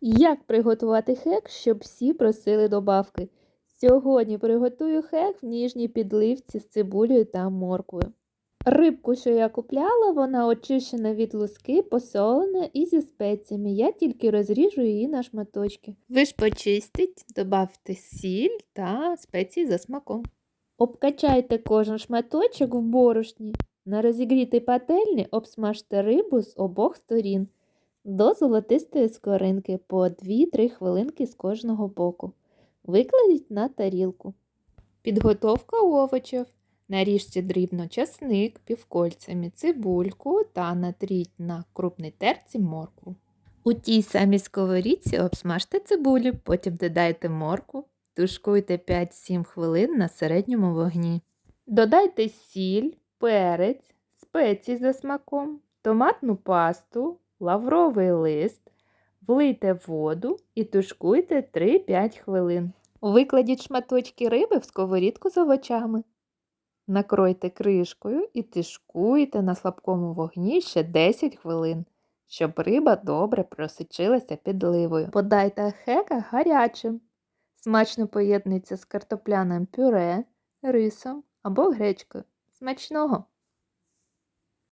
Як приготувати хек, щоб всі просили добавки? Сьогодні приготую хек в ніжній підливці з цибулею та морквою. Рибку, що я купляла, вона очищена від луски, посолена і зі спеціями. Я тільки розріжу її на шматочки. Ви ж почистіть, додавте сіль та спеції за смаком. Обкачайте кожен шматочок в борошні. На розігрітій пательні обсмажте рибу з обох сторін до золотистої скоринки по 2-3 хвилинки з кожного боку. Викладіть на тарілку. Підготовка овочів. Наріжте дрібно часник півкольцями, цибульку та натріть на крупній терці моркву. У тій самій сковорідці обсмажте цибулю, потім додайте моркву, тушкуйте 5-7 хвилин на середньому вогні. Додайте сіль, перець, спеції за смаком, томатну пасту, лавровий лист, влийте воду і тушкуйте 3-5 хвилин. Викладіть шматочки риби в сковорідку з овочами. Накройте кришкою і тишкуйте на слабкому вогні ще 10 хвилин, щоб риба добре просичилася підливою. Подайте хека гарячим. Смачно поєднується з картопляним пюре, рисом або гречкою. Смачного!